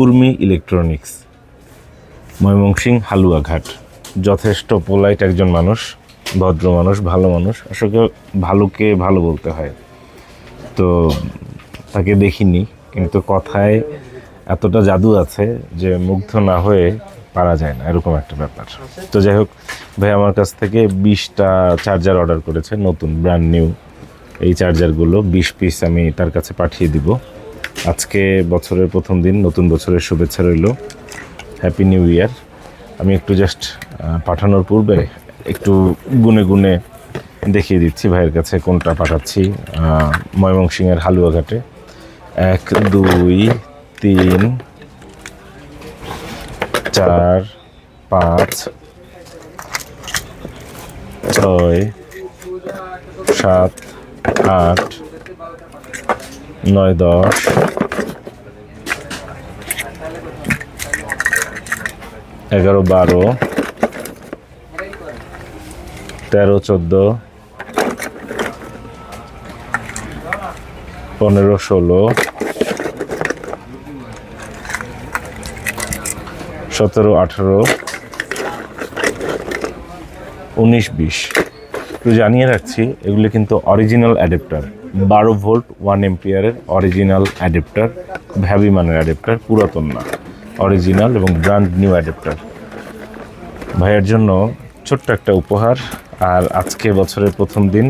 Urmi electronics Mymensingh Haluaghat. যথেষ্ট polite একজন মানুষ, ভদ্র মানুষ, ভালো মানুষ আসলে ভালোকে ভালো বলতে হয়। তো তাকে দেখিনি, কিন্তু কথায় এতটা জাদু আছে যে মুগ্ধ না হয়ে পারা যায় না, এরকম একটা ব্যাপার। তো যাই হোক, ভাই আমার কাছ থেকে বিশটা চার্জার অর্ডার করেছে, নতুন ব্র্যান্ড নিউ এই চার্জারগুলো বিশ পিস আমি তার কাছে পাঠিয়ে দিব। আজকে বছরের প্রথম দিন, নতুন বছরের শুভেচ্ছা রইল। হ্যাপি নিউ ইয়ার আমি একটু জাস্ট পাঠানোর পূর্বে একটু গুনে গুনে দেখিয়ে দিচ্ছি ভাইয়ের কাছে কোনটা পাঠাচ্ছি। ময়মনসিংহের হালুয়াঘাটে। এক, দুই, তিন, চার, পাঁচ, ছয়, সাত, আট, নয়, দশ এগারো, বারো, তেরো, চোদ্দ, পনেরো, ষোলো, সতেরো, আঠারো, উনিশ, বিশ। একটু জানিয়ে রাখছি, এগুলি কিন্তু অরিজিনাল অ্যাডাপ্টার বারো ভোল্ট ওয়ান এম্পিয়ারের অরিজিনাল অ্যাডাপ্টার খুব হ্যাভি মানের অ্যাডাপ্টার পুরাতন না। অরিজিনাল এবং ব্র্যান্ড নিউ অ্যাডাপ্টার। ভাইয়ের জন্য ছোট্ট একটা উপহার। আর আজকে বছরের প্রথম দিন।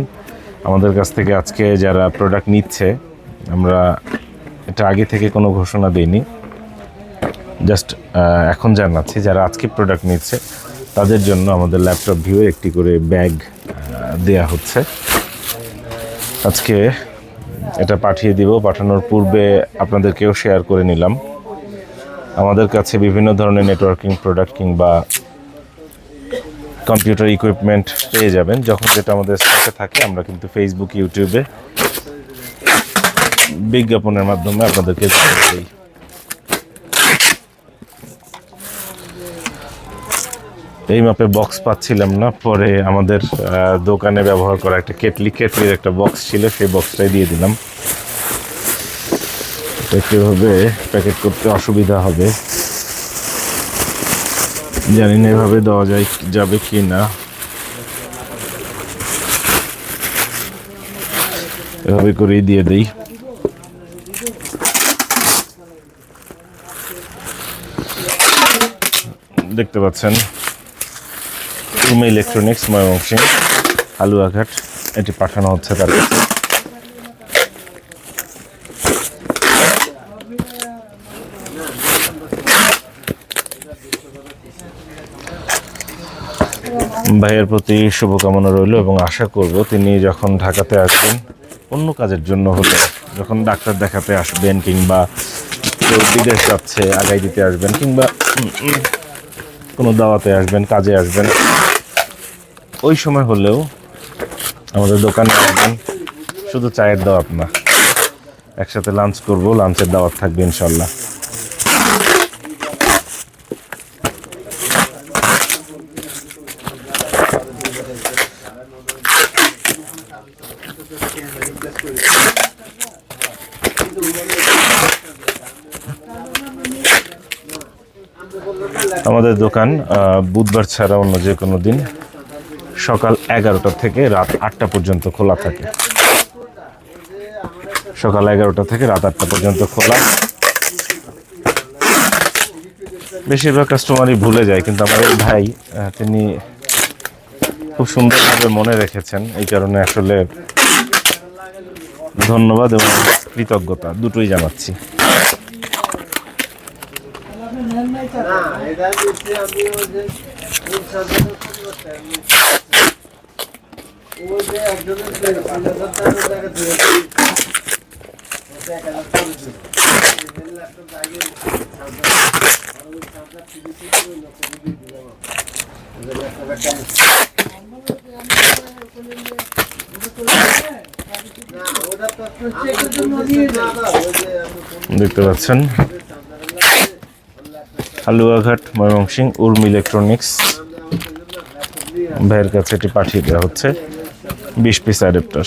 আমাদের কাছ থেকে আজকে যারা প্রোডাক্ট নিচ্ছে, আমরা এটা আগে থেকে কোনো ঘোষণা দিইনি। জাস্ট এখন জানাচ্ছি, যারা আজকে প্রোডাক্ট নিচ্ছে, তাদের জন্য আমাদের ল্যাপটপ ভিউ একটি করে ব্যাগ দেয়া হচ্ছে। আজকে এটা পাঠিয়ে দিব। পাঠানোর পূর্বে আপনাদেরকেও শেয়ার করে নিলাম। আমাদের কাছে বিভিন্ন ধরনের নেটওয়ার্কিং প্রোডাক্ট কিংবা কম্পিউটার ইকুইপমেন্ট পেয়ে যাবেন। যখন যেটা আমাদের সাথে থাকে, আমরা কিন্তু ফেসবুক ইউটিউবে বিজ্ঞাপনের মাধ্যমে আপনাদেরকে দিই। এই মাপে বক্স পাচ্ছিলাম না। পরে আমাদের দোকানে ব্যবহার করা একটা কেটলি, কেটলির একটা বক্স ছিল, সেই বক্সটাই দিয়ে দিলাম। এভাবে প্যাকেট করতে অসুবিধা হবে। জানি না এভাবে দেওয়া যায়, যাবে কি না। এভাবে করেই দিয়ে দিই। দেখতে পাচ্ছেন, উমা, ইলেকট্রনিক্স ময়মনসিং হালুয়াঘাট এটি পাঠানো হচ্ছে তার কাছে ভাইয়ের প্রতি শুভকামনা রইল এবং আশা করব তিনি যখন ঢাকাতে আসবেন, অন্য কাজের জন্য হলে যখন ডাক্তার দেখাতে আসবেন কিংবা কেউ বিদেশ যাচ্ছে, আগাই দিতে আসবেন কিংবা কোনো দাওয়াতে আসবেন, কাজে আসবেন, ওই সময় হলেও আমাদের দোকানে আসবেন। শুধু চায়ের দাওয়াত না, একসাথে লাঞ্চ করব লাঞ্চের দাওয়াত থাকবে ইনশাল্লাহ। আমাদের দোকান বুধবার ছাড়া অন্য যে কোনো দিন সকাল এগারোটা থেকে রাত আটটা পর্যন্ত খোলা থাকে। সকাল এগারোটা থেকে রাত আটটা পর্যন্ত খোলা। বেশিরভাগ কাস্টমারই ভুলে যায়, কিন্তু আমাদের ভাই তিনি খুব সুন্দরভাবে মনে রেখেছেন। এই কারণে আসলে ধন্যবাদ এবং কৃতজ্ঞতা দুটোই জানাচ্ছি। না এটা দেখতে পাচ্ছেন। হালুয়াঘাট ময়মনসিং উর্ম ইলেকট্রনিক্স। ভাইয়ের কাছে এটি পাঠিয়ে দেওয়া হচ্ছে। বিশ পিস অ্যাডাপ্টার।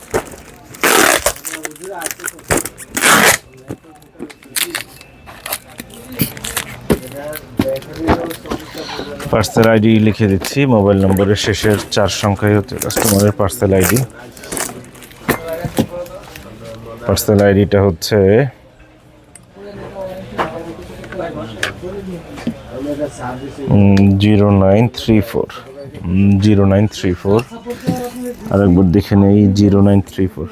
পার্সেল আইডি লিখে দিচ্ছি, মোবাইল নম্বরের শেষের চার সংখ্যাই হচ্ছে কাস্টমারের পার্সেল আইডি পার্সেল আইডিটা হচ্ছে zero nine three four zero nine three four আরেকবার দেখে নেই zero nine three four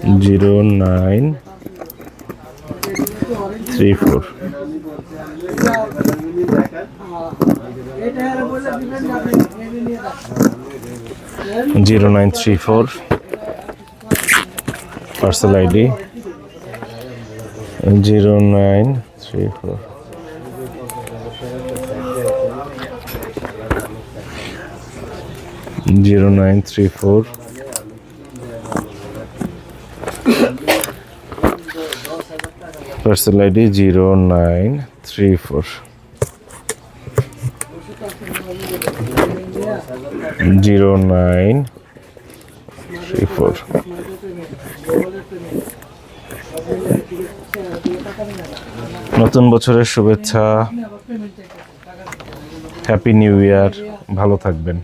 zero nine three four. Zero nine three four. Parcel ID. Zero nine three four. Zero nine three four. Parcel ID zero nine three four zero nine three four নতুন বছরের শুভেচ্ছা। Happy new year ভালো থাকবেন।